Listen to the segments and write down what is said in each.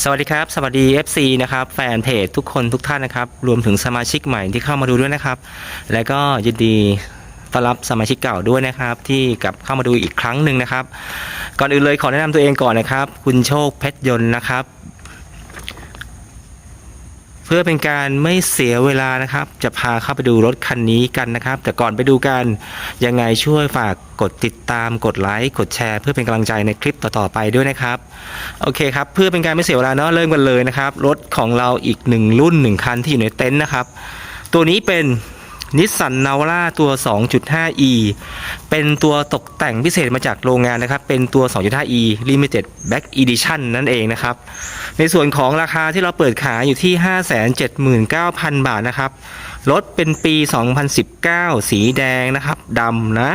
สวัสดีครับ สวัสดี FC นะครับแฟนเพจทุกคนทุกท่านนะครับ รวมถึงสมาชิกใหม่ที่เข้ามาดูด้วยนะครับ และก็ยินดีต้อนรับสมาชิกเก่าด้วยนะครับที่กลับเข้ามาดูอีกครั้งหนึ่งนะครับ ก่อนอื่นเลยขอแนะนำตัวเองก่อนนะครับ คุณโชคเพชรยนต์นะครับ พื่อเป็นการไม่เสียเวลานะครับ จะพาเข้าไปดูรถคันนี้กันนะครับ แต่ก่อนไปดูกันยังไงช่วยฝากกดติดตามกดไลค์กดแชร์ เพื่อเป็นกำลังใจในคลิปต่อๆไปด้วยนะครับโอเคครับเพื่อเป็นการไม่เสียเวลาเนาะเริ่มกันเลยนะครับ รถของเราอีกหนึ่งรุ่นหนึ่งคันที่อยู่ในเต็นท์นะครับ ตัวนี้เป็น นิสสันนาวร่าตัว 2.5e เป็นตัวตกแต่งพิเศษมาจากโรงงานนะครับ เป็นตัว 2.5e Limited Black Edition นั่นเองนะครับ ในส่วนของราคาที่เราเปิดขายอยู่ที่ 579,000 บาทนะครับ รถเป็นปี 2019 สีแดงนะครับดำนะ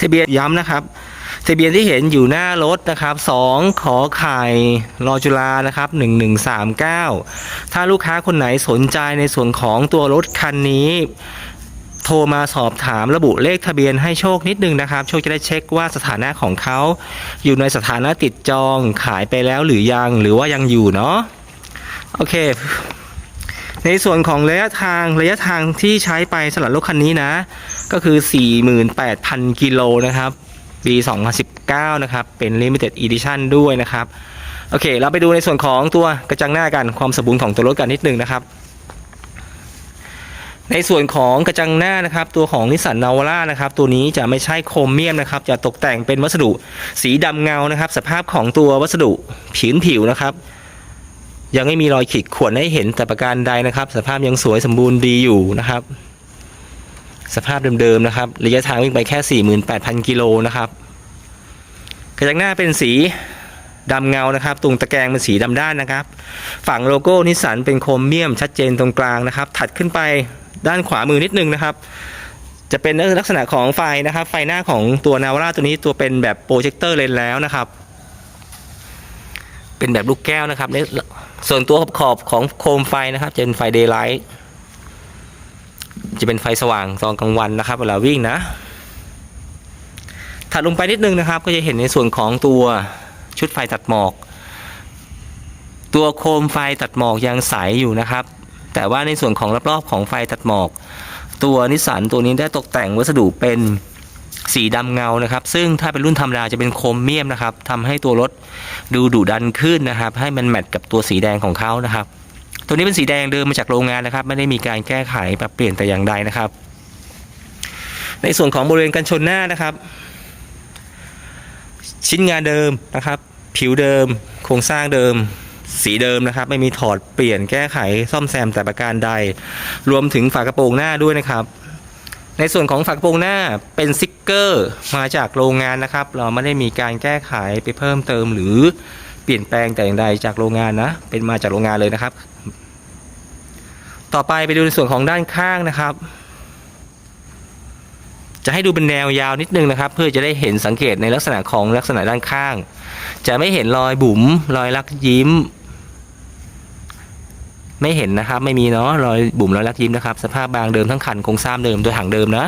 ทะเบียนย้ำนะครับ ทะเบียนที่เห็นอยู่หน้ารถนะครับ 2 ขอไข่รอจุฬานะครับ 1139 ถ้าลูกค้าคนไหนสนใจในส่วนของตัวรถคันนี้ โทรมาสอบถามระบุเลขทะเบียนให้โชคนิดนึงนะครับ โชคจะได้เช็คว่าสถานะของเขาอยู่ในสถานะติดจองขายไปแล้วหรือยังหรือว่ายังอยู่เนาะโอเคในส่วนของระยะทางระยะทางที่ใช้ไปสำหรับรถคันนี้นะ ก็คือ 48,000 กิโลนะครับ ปี 2019 นะครับ เป็น Limited Edition ด้วยนะครับ โอเค เราไปดูในส่วนของตัวกระจังหน้ากัน ความสมบูรณ์ของตัวรถกันนิดนึงนะครับ ในส่วนของกระจังหน้านะครับ ตัวของนิสสันนาวาร่านะครับ ตัวนี้จะไม่ใช่โครเมียมนะครับ จะตกแต่งเป็นวัสดุสีดำเงานะครับ สภาพของตัววัสดุผิวผิวนะครับ ยังไม่มีรอยขีดข่วนให้เห็นแต่ประการใดนะครับ สภาพยังสวยสมบูรณ์ดีอยู่นะครับ สภาพเดิมๆนะครับ ระยะทางวิ่งไปแค่ 48,000 กิโลนะครับกระจังหน้าเป็นสีดำเงานะครับตรงตะแกรงเป็นสีดำด้านนะครับ ฝั่งโลโก้นิสสันเป็นโครเมียมชัดเจนตรงกลางนะครับ ถัดขึ้นไปด้านขวามือนิดนึงนะครับ จะเป็นลักษณะของไฟนะครับ ไฟหน้าของตัวนาวาร่าตัวนี้ตัวเป็นแบบโปรเจคเตอร์เลนแล้วนะครับ เป็นแบบลูกแก้วนะครับในส่วนตัวขอบของโคมไฟนะครับจะเป็นไฟเดย์ไลท์ จะเป็นไฟสว่างตอนกลางวันนะครับ เวลาวิ่งนะถัดลงไปนิดนึงนะครับ ก็จะเห็นในส่วนของตัวชุดไฟตัดหมอก ตัวโคมไฟตัดหมอกยังใสอยู่นะครับ แต่ว่าในส่วนของรอบๆของไฟตัดหมอก ตัวนิสสันตัวนี้ได้ตกแต่งวัสดุเป็นสีดำเงานะครับ ซึ่งถ้าเป็นรุ่นธรรมดาจะเป็นโครเมียมนะครับทำให้ตัวรถดูดุดันขึ้นนะครับ ให้มันแมทกับตัวสีแดงของเขานะครับ ตัวนี้เป็นสีแดงเดิมมาจากโรงงานนะครับ ไม่ได้มีการแก้ไขปรับเปลี่ยนแต่อย่างใดนะครับ ในส่วนของบริเวณกันชนหน้านะครับ ชิ้นงานเดิมนะครับ ผิวเดิม โครงสร้างเดิม สีเดิมนะครับ ไม่มีถอดเปลี่ยนแก้ไขซ่อมแซมแต่ประการใด รวมถึงฝากระโปรงหน้าด้วยนะครับในส่วนของฝากระโปรงหน้าเป็นสติกเกอร์มาจากโรงงานนะครับ เราไม่ได้มีการแก้ไขไปเพิ่มเติมหรือเปลี่ยนแปลงแต่อย่างใดจากโรงงานนะ เป็นมาจากโรงงานเลยนะครับ ต่อไปไปดูในส่วนของด้านข้างนะครับ จะให้ดูเป็นแนวยาวนิดนึงนะครับ เพื่อจะได้เห็นสังเกตในลักษณะของลักษณะด้านข้าง จะไม่เห็นรอยบุ๋มรอยลักยิ้ม ไม่เห็นนะครับ ไม่มีเนาะรอยบุ๋มรอยลักยิ้มนะครับ สภาพบางเดิมทั้งคันโครงสร้างเดิมโดยหางเดิมนะ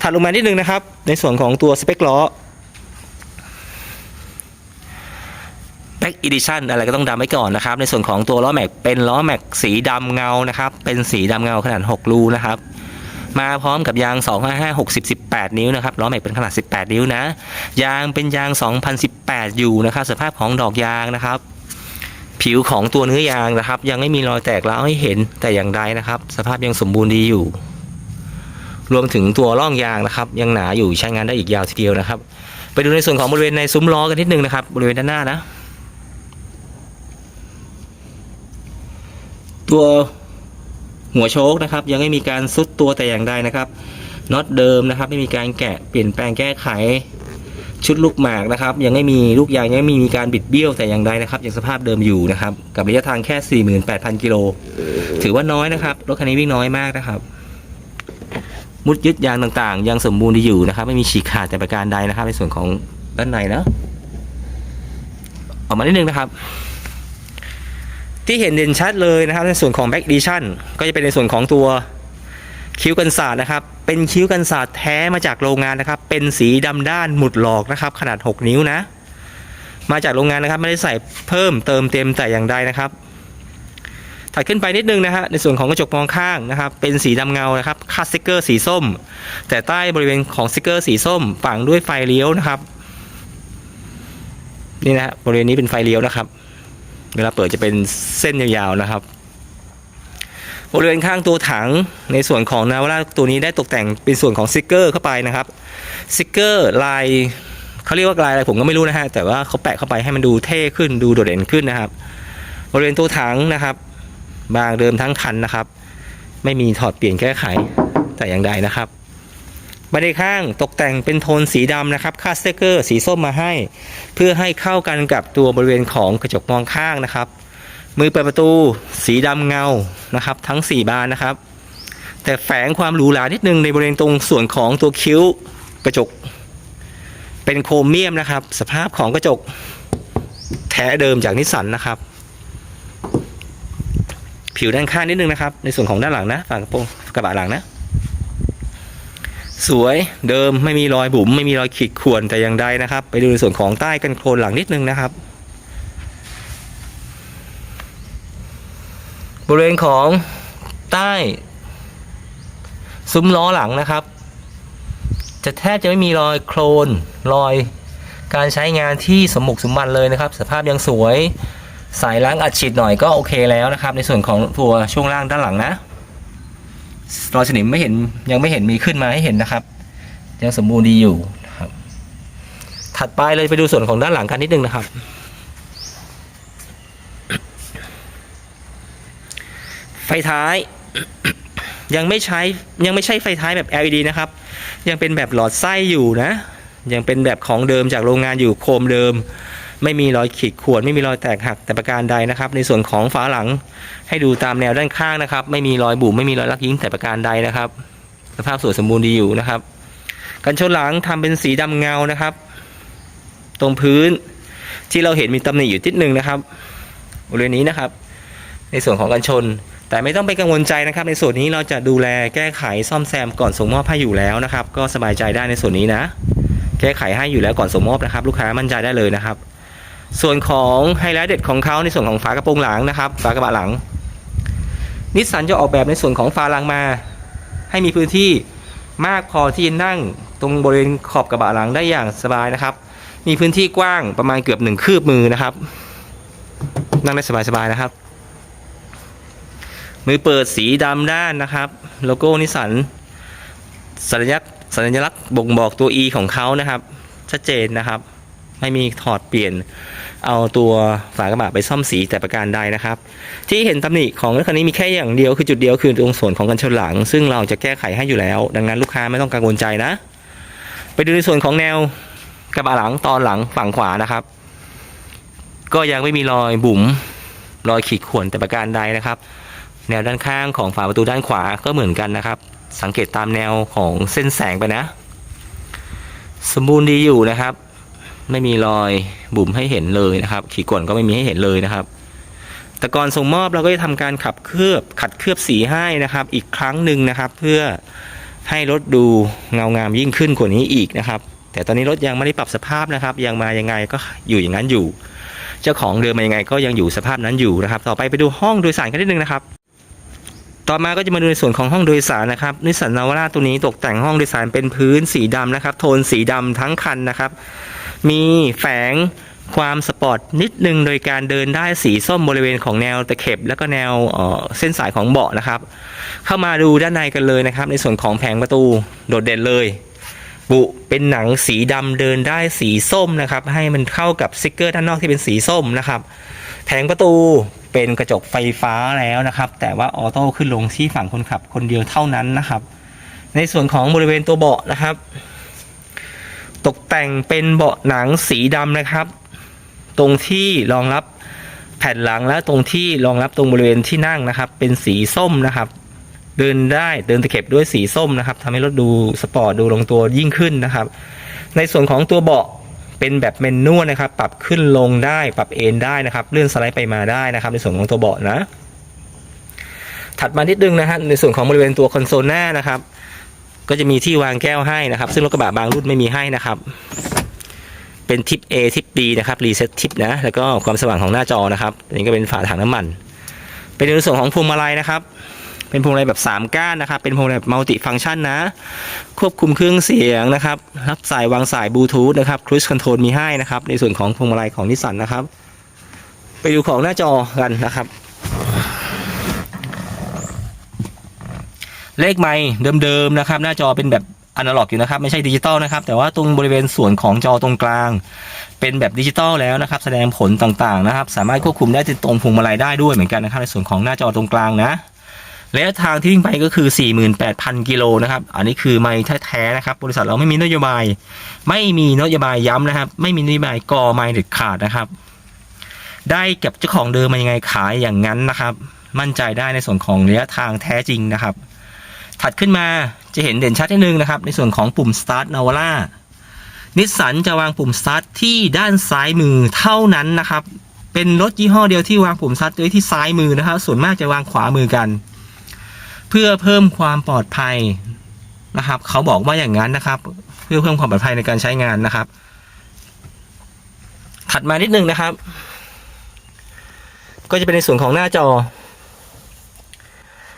ถัดลงมานิดนึงนะครับ ในส่วนของตัวสเปคล้อ แบ็ กอีดิชันอะไรก็ต้องดำไว้ก่อนนะครับ ในส่วนของตัวล้อแม็กเป็นล้อแม็กสีดำเงานะครับ เป็นสีดำเงาขนาด 6 รูนะครับ มาพร้อมกับยาง 255 60 18 นิ้วนะครับล้อแม็กเป็นขนาด 18 นิ้วนะ ยางเป็นยาง 2018 อยู่นะครับ สภาพของดอกยางนะครับ ผิวของตัวเนื้อยางนะครับ ยังไม่มีรอยแตกร้าวให้เห็นแต่อย่างใดนะครับ สภาพยังสมบูรณ์ดีอยู่ รวมถึงตัวร่องยางนะครับ ยังหนาอยู่ใช้งานได้อีกยาวทีเดียวนะครับ ไปดูในส่วนของบริเวณในซุ้มล้อกันนิดนึงนะครับบริเวณด้านหน้านะ ตัวหัวโชคนะครับ ยังไม่มีการซุดตัวแต่อย่างใดนะครับน็อตเดิมนะครับ ไม่มีการแกะเปลี่ยนแปลงแก้ไข ชุดลูกหมากนะครับ ยังไม่มีลูกยางยังไม่มีการบิดเบี้ยวแต่อย่างใดนะครับยังสภาพเดิมอยู่นะครับ กับระยะทางแค่ 48,000กิโลถือว่าน้อยนะครับรถคันนี้วิ่งน้อยมากนะครับมุดยึดยางต่างๆ ยังสมบูรณ์ดีอยู่นะครับ ไม่มีฉีกขาดแต่ประการใดนะครับ ในส่วนของด้านในนะออกมานิดนึงนะครับ ที่เห็นเด่นชัดเลยนะครับ ในส่วนของ Back Edition ก็จะเป็นในส่วนของตัวคิ้วกันศาสตร์นะครับ เป็นคิ้วกันศาสตร์แท้มาจากโรงงานนะครับ เป็นสีดำด้านหมุดหลอกนะครับ ขนาด 6 นิ้วนะ มาจากโรงงานนะครับ ไม่ได้ใส่เพิ่มเติมเต็มแต่อย่างใดนะครับ ถัดขึ้นไปนิดนึงนะฮะ ในส่วนของกระจกมองข้างนะครับ เป็นสีดำเงานะครับ คาสติกเกอร์สีส้ม แต่ใต้บริเวณของสติกเกอร์สีส้มฝังด้วยไฟเลี้ยวนะครับ นี่นะฮะ บริเวณนี้เป็นไฟเลี้ยวนะครับ เวลาเปิดจะเป็นเส้นยาวๆนะครับ บริเวณข้างตัวถังในส่วนของนาวราตัวนี้ได้ตกแต่งเป็นส่วนของสติกเกอร์เข้าไปนะครับสติกเกอร์ลายเขาเรียกว่าลายอะไรผมก็ไม่รู้นะฮะแต่ว่าเขาแปะเข้าไปให้มันดูเท่ขึ้นดูโดดเด่นขึ้นนะครับ บริเวณตัวถังนะครับ บางเดิมทั้งคันนะครับ ไม่มีถอดเปลี่ยนแก้ไขแต่อย่างใดนะครับ บันไดข้างตกแต่งเป็นโทนสีดำนะครับคาดสติกเกอร์สีส้มมาให้ เพื่อให้เข้ากันกับตัวบริเวณของกระจกมองข้างนะครับ มือเปิดประตูสีดำเงานะครับ ทั้ง 4 บานนะครับ แต่แฝงความหรูหรานิดนึงในบริเวณตรงส่วนของตัวคิ้วกระจก เป็นโครเมียมนะครับ สภาพของกระจกแท้เดิมจากนิสสันนะครับ ผิวด้านข้างนิดนึงนะครับ ในส่วนของด้านหลังนะฝากระโปรงกระบะหลังนะ สวยเดิมไม่มีรอยบุ๋มไม่มีรอยขีดข่วนแต่อย่างใดนะครับ ไปดูในส่วนของใต้กันโคลนหลังนิดนึงนะครับ บริเวณของใต้ ซุ้มล้อหลังนะครับ จะแทบจะไม่มีรอยโคลนรอยการใช้งานที่สมบุกสมบันเลยนะครับ สภาพยังสวยสายล้างอัดฉีดหน่อยก็โอเคแล้วนะครับ ในส่วนของตัวช่วงล่างด้านหลังนะ รอยสนิมไม่เห็นยังไม่เห็นมีขึ้นมาให้เห็นนะครับ ยังสมบูรณ์ดีอยู่นะครับ ถัดไปเลยไปดูส่วนของด้านหลังกันนิดนึงนะครับ ไฟท้าย ยังไม่ใช้ยังไม่ใช่ไฟท้ายแบบ LED นะครับ ยังเป็นแบบหลอดไส้อยู่นะ ยังเป็นแบบของเดิมจากโรงงานอยู่โคมเดิม ไม่มีรอยขีดข่วนไม่มีรอยแตกหักแต่ประการใดนะครับ ในส่วนของฝาหลังให้ดูตามแนวด้านข้างนะครับ ไม่มีรอยบุ๋มไม่มีรอยลักยิ้งแต่ประการใดนะครับ สภาพสวยสมบูรณ์ดีอยู่นะครับ กันชนหลังทำเป็นสีดำเงานะครับ ตรงพื้นที่เราเห็นมีตำหนิอยู่ทิศหนึ่งนะครับบริเวณนี้นะครับ ในส่วนของกันชน แต่ไม่ต้องไปกังวลใจนะครับ ในส่วนนี้เราจะดูแลแก้ไขซ่อมแซมก่อนส่งมอบให้อยู่แล้วนะครับ ก็สบายใจได้ในส่วนนี้นะ แก้ไขให้อยู่แล้วก่อนส่งมอบนะครับ ลูกค้ามั่นใจได้เลยนะครับ ส่วนของไฮไลท์เด็ดของเขาในส่วนของฝากระโปรงหลังนะครับฝากระบะหลัง นิสสันจะออกแบบในส่วนของฝาหลังมา ให้มีพื้นที่มากพอที่จะนั่งตรงบริเวณขอบกระบะหลังได้อย่างสบายนะครับ มีพื้นที่กว้างประมาณเกือบหนึ่งคืบมือนะครับ นั่งได้สบายๆนะครับ มือเปิดสีดำด้านนะครับ โลโก้นิสสันสัญลักษณ์สัญลักษณ์บ่งบอกตัว E ของเขานะครับ ชัดเจนนะครับ ไม่มีถอดเปลี่ยนเอาตัวฝากระบะไปซ่อมสีแต่ประการใดนะครับ ที่เห็นตำหนิของรถคันนี้มีแค่อย่างเดียวคือจุดเดียวคือตรงส่วนของกันชนหลัง ซึ่งเราจะแก้ไขให้อยู่แล้ว ดังนั้นลูกค้าไม่ต้องกังวลใจนะ ไปดูในส่วนของแนวกระบะหลังตอนหลังฝั่งขวานะครับ ก็ยังไม่มีรอยบุ๋มรอยขีดข่วนแต่ประการใดนะครับ แนวด้านข้างของฝาประตูด้านขวาก็เหมือนกันนะครับ สังเกตตามแนวของเส้นแสงไปนะ สมบูรณ์ดีอยู่นะครับ ไม่มีรอยบุ๋มให้เห็นเลยนะครับ ขีดข่วนก็ไม่มีให้เห็นเลยนะครับแต่ก่อนส่งมอบเราก็จะทำการขับเคลือบขัดเคลือบสีให้นะครับ อีกครั้งหนึ่งนะครับ เพื่อให้รถดูเงางามยิ่งขึ้นกว่านี้อีกนะครับ แต่ตอนนี้รถยังไม่ได้ปรับสภาพนะครับ ยังมายังไงก็อยู่อย่างนั้นอยู่ เจ้าของเดิมมายังไงก็ยังอยู่สภาพนั้นอยู่นะครับ ต่อไปไปดูห้องโดยสารกันนิดนึงนะครับ ต่อมาก็จะมาดูในส่วนของห้องโดยสารนะครับนิสสันนาวาร่าตัวนี้ตกแต่งห้องโดยสารเป็นพื้นสีดำนะครับ โทนสีดำทั้งคันนะครับ มีแฝงความสปอร์ตนิดนึงโดยการเดินได้สีส้มบริเวณของแนวตะเข็บ แล้วก็แนวเเส้นสายของเบาะนะครับ เข้ามาดูด้านในกันเลยนะครับ ในส่วนของแผงประตูโดดเด่นเลย บุเป็นหนังสีดำเดินได้สีส้มนะครับ ให้มันเข้ากับสติกเกอร์ด้านนอกที่เป็นสีส้มนะครับ แผงประตูเป็นกระจกไฟฟ้าแล้วนะครับ แต่ว่าออโต้ขึ้นลงที่ฝั่งคนขับคนเดียวเท่านั้นนะครับ ในส่วนของบริเวณตัวเบาะนะครับ ตกแต่งเป็นเบาะหนังสีดำนะครับ ตรงที่รองรับแผ่นหลังและตรงที่รองรับตรงบริเวณที่นั่งนะครับ เป็นสีส้มนะครับ เดินได้เดินตะเข็บด้วยสีส้มนะครับทำให้รถดูสปอร์ตดูลงตัวยิ่งขึ้นนะครับ ในส่วนของตัวเบาะเป็นแบบเมนนวลนะครับ ปรับขึ้นลงได้ปรับเอนได้นะครับ เลื่อนสไลด์ไปมาได้นะครับ ในส่วนของตัวเบาะนะ ถัดมานิดนึงนะฮะในส่วนของบริเวณตัวคอนโซลหน้านะครับ ก็จะมีที่วางแก้วให้นะครับ ซึ่งรถกระบะบางรุ่นไม่มีให้นะครับ เป็นทิป A ทิป B นะครับรีเซ็ตทิปนะ แล้วก็ความสว่างของหน้าจอนะครับอันนี้ก็เป็นฝาถังน้ำมัน เป็นในส่วนของพวงมาลัยนะครับ เป็นพวงมาลัยแบบ 3 ก้านนะครับ เป็นพวงมาลัยแบบมัลติฟังก์ชันนะ ควบคุมเครื่องเสียงนะครับ รับสายวางสายบลูทูธนะครับครู i คอนโทรลมีให้นะครับ ในส่วนของพวงมาลัยของนิสสันนะครับ ไปดูของหน้าจอกันนะครับ เลขไมค์เดิมๆนะครับ หน้าจอเป็นแบบอนาล็อกอยู่นะครับ ไม่ใช่ดิจิตอลนะครับ แต่ว่าตรงบริเวณส่วนของจอตรงกลาง เป็นแบบดิจิตอลแล้วนะครับ แสดงผลต่างๆนะครับ สามารถควบคุมได้ตรงพวงมาลัยได้ด้วยเหมือนกันนะครับในส่วนของหน้าจอตรงกลางนะระยะทางที่วิ่งไปก็คือ 48,000 กิโลนะครับ อันนี้คือไมค์แท้ๆนะครับ บริษัทเราไม่มีนโยบาย ไม่มีนโยบายย้ำนะครับ ไม่มีนโยบายกอไมค์เด็ดขาดนะครับ ได้กับเจ้าของเดิมมายังไงขายอย่างนั้นนะครับ มั่นใจได้ในส่วนของระยะทางแท้จริงนะครับ ถัดขึ้นมาจะเห็นเด่นชัดนิดนึงนะครับ ในส่วนของปุ่ม start Navara นิสสันจะวางปุ่ม start ที่ด้านซ้ายมือเท่านั้นนะครับ เป็นรถยี่ห้อเดียวที่วางปุ่ม start ไว้ที่ซ้ายมือนะครับ ส่วนมากจะวางขวามือกัน เพื่อเพิ่มความปลอดภัยนะครับ เขาบอกว่าอย่างนั้นนะครับ เพื่อเพิ่มความปลอดภัยในการใช้งานนะครับ ถัดมานิดนึงนะครับ ก็จะเป็นในส่วนของหน้าจอ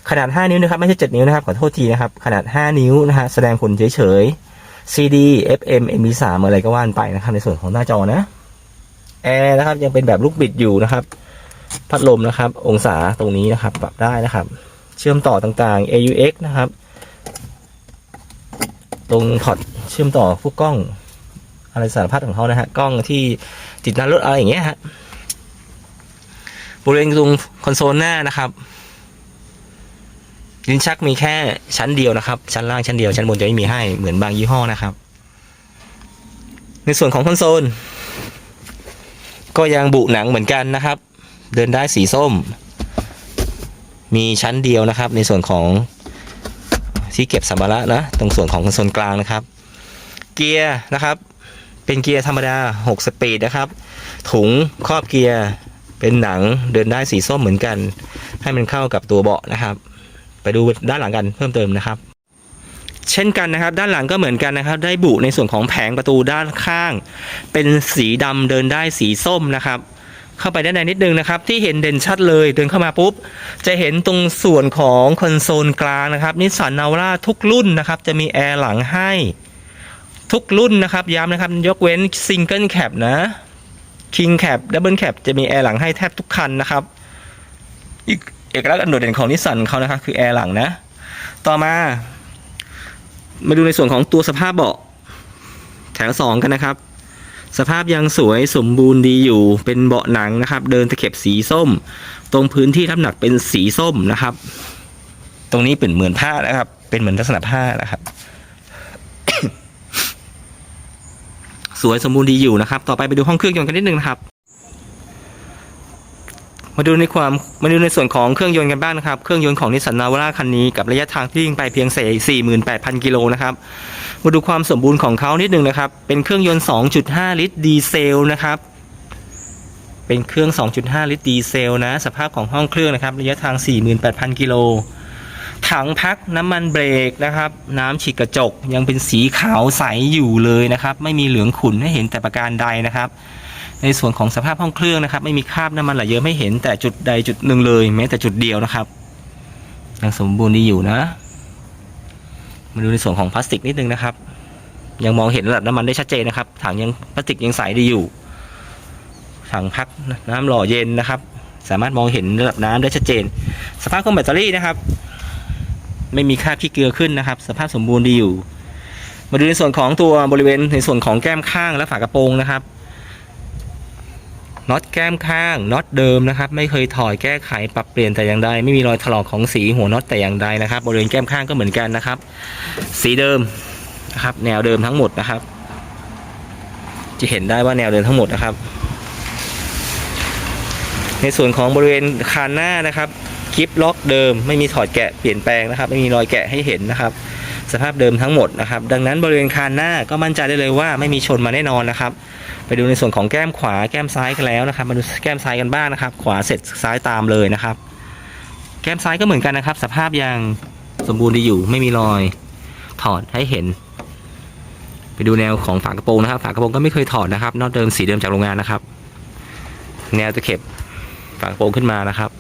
ขนาด 5 นิ้วนะครับไม่ใช่ 7 นิ้วนะครับขอโทษทีนะครับ ขนาด 5 นิ้วนะฮะแสดงผลเฉยๆ CD FM MP3 อะไรก็ว่านไปนะครับในส่วนของหน้าจอนะแอร์นะครับยังเป็นแบบลูกบิดอยู่นะครับ พัดลมนะครับ องศาตรงนี้นะครับ ปรับได้นะครับ เชื่อมต่อต่างๆ AUX นะครับ ตรงพอร์ตเชื่อมต่อพวกกล้องอะไรสารพัดของเขานะฮะกล้องที่ติดหน้ารถอะไรอย่างเงี้ยฮะบริเวณตรงคอนโซลหน้านะครับ ลิ้นชักมีแค่ชั้นเดียวนะครับ ชั้นล่างชั้นเดียวชั้นบนจะไม่มีให้เหมือนบางยี่ห้อนะครับ ในส่วนของคอนโซล ก็ยังบุหนังเหมือนกันนะครับ เดินได้สีส้ม มีชั้นเดียวนะครับ ในส่วนของที่เก็บสัมภาระนะ ตรงส่วนของคอนโซลกลางนะครับ เกียร์นะครับ เป็นเกียร์ธรรมดา 6 สปีดนะครับ ถุงครอบเกียร์เป็นหนังเดินได้สีส้มเหมือนกัน ให้มันเข้ากับตัวเบาะนะครับ ไปดูด้านหลังกันเพิ่มเติมนะครับ เช่นกันนะครับ ด้านหลังก็เหมือนกันนะครับ ได้บุในส่วนของแผงประตูด้านข้าง เป็นสีดำเดินได้สีส้มนะครับ เข้าไปด้านในนิดนึงนะครับ ที่เห็นเด่นชัดเลยเดินเข้ามาปุ๊บ จะเห็นตรงส่วนของคอนโซลกลางนะครับนิสสันนาวร่าทุกรุ่นนะครับ จะมีแอร์หลังให้ทุกรุ่นนะครับย้ำนะครับยกเว้นซิงเกิลแคปนะคิงแคปดับเบิลแคปจะมีแอร์หลังให้แทบทุกคันนะครับ อีก เอกลักษณ์อันโดดเด่นของนิสสันเขานะครับคือแอร์หลังนะ ต่อมา มาดูในส่วนของตัวสภาพเบาะแถวสองกันนะครับ สภาพยังสวยสมบูรณ์ดีอยู่ เป็นเบาะหนังนะครับ เดินตะเข็บสีส้ม ตรงพื้นที่ทับหนักเป็นสีส้มนะครับ ตรงนี้เป็นเหมือนผ้านะครับ เป็นเหมือนลักษณะผ้านะครับสวยสมบูรณ์ดีอยู่นะครับ ต่อไปไปดูห้องเครื่องยนต์กันนิดนึงนะครับ มาดูในความมาดูในส่วนของเครื่องยนต์กันบ้างนะครับ เครื่องยนต์ของนิสสันนาวาร่าคันนี้กับระยะทางที่วิ่งไปเพียงเศษ48,000 กิโลนะครับ มาดูความสมบูรณ์ของเขานิดนึงนะครับ เป็นเครื่องยนต์ 2.5 ลิตรดีเซลนะครับ เป็นเครื่อง 2.5 ลิตรดีเซลนะ สภาพของห้องเครื่องนะครับ ระยะทาง 48,000 กิโล ถังพักน้ำมันเบรกนะครับ น้ำฉีดกระจกยังเป็นสีขาวใสอยู่เลยนะครับ ไม่มีเหลืองขุ่นให้เห็นแต่ประการใดนะครับ ในส่วนของสภาพห้องเครื่องนะครับ ไม่มีคราบน้ำมันไหลเยอะไม่เห็นแต่จุดใดจุดหนึ่งเลย แม้แต่จุดเดียวนะครับยังสมบูรณ์ดีอยู่นะ มาดูในส่วนของพลาสติกนิดนึงนะครับ ยังมองเห็นระดับน้ำมันได้ชัดเจนนะครับ ถังยังพลาสติกยังใสดีอยู่ ถังพักน้ำหล่อเย็นนะครับ สามารถมองเห็นระดับน้ำได้ชัดเจน สภาพของแบตเตอรี่นะครับ ไม่มีคราบขี้เกลือขึ้นนะครับ สภาพสมบูรณ์ดีอยู่ มาดูในส่วนของตัวบริเวณในส่วนของแก้มข้างและฝากระโปรงนะครับ น็อตแก้มข้างน็อตเดิมนะครับ ไม่เคยถอดแก้ไขปรับเปลี่ยนแต่อย่างใดไม่มีรอยถลอกของสีหัวน็อตแต่อย่างใดนะครับบริเวณแก้มข้างก็เหมือนกันนะครับ สีเดิมนะครับ แนวเดิมทั้งหมดนะครับ จะเห็นได้ว่าแนวเดิมทั้งหมดนะครับ ในส่วนของบริเวณคานหน้านะครับคลิปล็อกเดิมไม่มีถอดแกะเปลี่ยนแปลงนะครับ ไม่มีรอยแกะให้เห็นนะครับ สภาพเดิมทั้งหมดนะครับ ดังนั้นบริเวณคานหน้าก็มั่นใจได้เลยว่าไม่มีชนมาแน่นอนนะครับ ไปดูในส่วนของแก้มขวาแก้มซ้ายกันแล้วนะครับ มาดูแก้มซ้ายกันบ้างนะครับ ขวาเสร็จซ้ายตามเลยนะครับ แก้มซ้ายก็เหมือนกันนะครับ สภาพยังสมบูรณ์ดีอยู่ไม่มีรอย ถอดให้เห็น ไปดูแนวของฝากระโปรงนะครับ ฝากระโปรงก็ไม่เคยถอดนะครับ นอกเดิมสีเดิมจากโรงงานนะครับ แนวตะเข็บฝากระโปรงขึ้นมานะครับ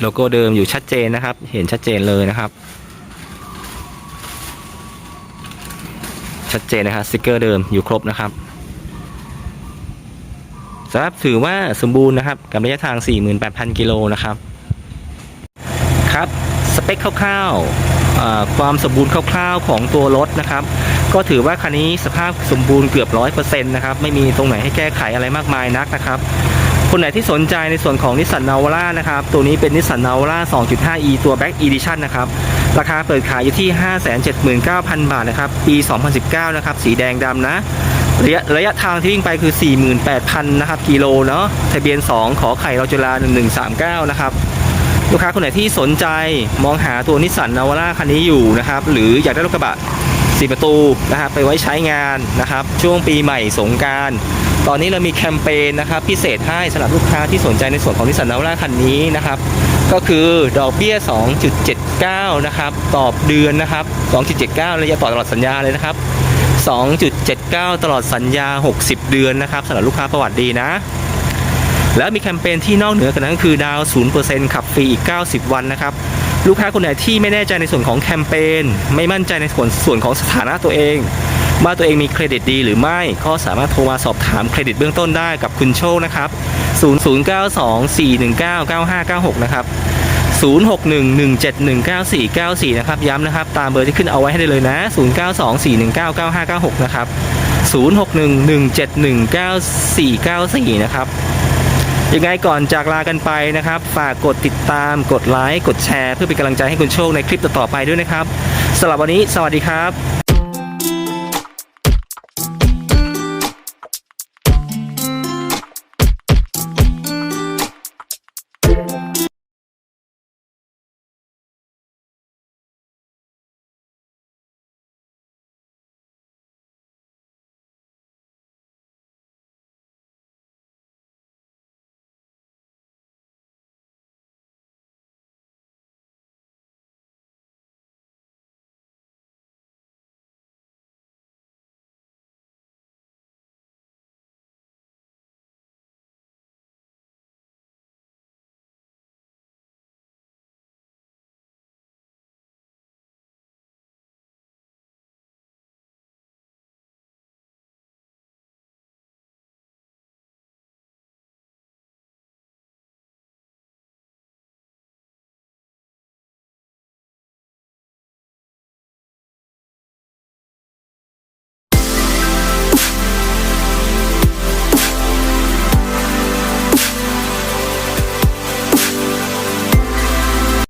โลโก้เดิมอยู่ชัดเจนนะครับ เห็นชัดเจนเลยนะครับ ชัดเจนนะครับสติกเกอร์เดิมอยู่ครบนะครับสำหรับถือว่าสมบูรณ์นะครับ กับระยะทาง 48,000 กิโลนะครับ ครับ สเปคคร่าวๆความสมบูรณ์คร่าวๆของตัวรถนะครับ ก็ถือว่าคันนี้สภาพสมบูรณ์เกือบ 100%นะครับ ไม่มีตรงไหนให้แก้ไขอะไรมากมายนักนะครับ คนไหนที่สนใจในส่วนของนิสสันนาวาร่านะครับ ตัวนี้เป็นนิสสันนาวาร่า 2.5e ตัว Back Edition นะครับ ราคาเปิดขายอยู่ที่ 579,000 บาทนะครับ ปี 2019 นะครับ สีแดงดำนะ ระยะระยะทางที่วิ่งไปคือ 48,000 นะครับ กิโลเนาะ ทะเบียน 2 ขอไข่เราจุฬา1139 นะครับ ลูกค้าคนไหนที่สนใจมองหาตัวนิสสันนาวาร่าคันนี้อยู่นะครับ หรืออยากได้รถกระบะสีประตูนะครับไปไว้ใช้งานนะครับ ช่วงปีใหม่สงการตอนนี้เรามีแคมเปญนะครับ พิเศษให้สำหรับลูกค้าที่สนใจในส่วนของนิสสันนาวาร่าคันนี้นะครับ ก็คือดอกเบี้ย 2.79 นะครับต่อเดือนนะครับ 2.79 ระยะต่อตลอดสัญญาเลยนะครับ 2.79 ตลอดสัญญา 60 เดือนนะครับสำหรับลูกค้าประวัติดีนะ แล้วมีแคมเปญที่นอกเหนือกันนั้นก็คือดาว 0%ขับฟรีอีก 90 วันนะครับ ลูกค้าคนไหนที่ไม่แน่ใจในส่วนของแคมเปญไม่มั่นใจในส่วนส่วนของสถานะตัวเอง ว่าตัวเองมีเครดิตดีหรือไม่ ก็สามารถโทรมาสอบถามเครดิตเบื้องต้นได้กับคุณโชคนะครับ 0092-419-9596 นะครับ 0611719494 นะครับ ย้ำนะครับ ตามเบอร์ที่ขึ้นเอาไว้ให้ได้เลยนะ 0924199596 นะครับ 0611719494 นะครับยังไงก่อนจากลากันไปนะครับ ฝากกดติดตามกดไลค์กดแชร์ เพื่อเป็นกำลังใจให้คุณโชคในคลิปต่อๆไปด้วยนะครับสำหรับวันนี้ สวัสดีครับ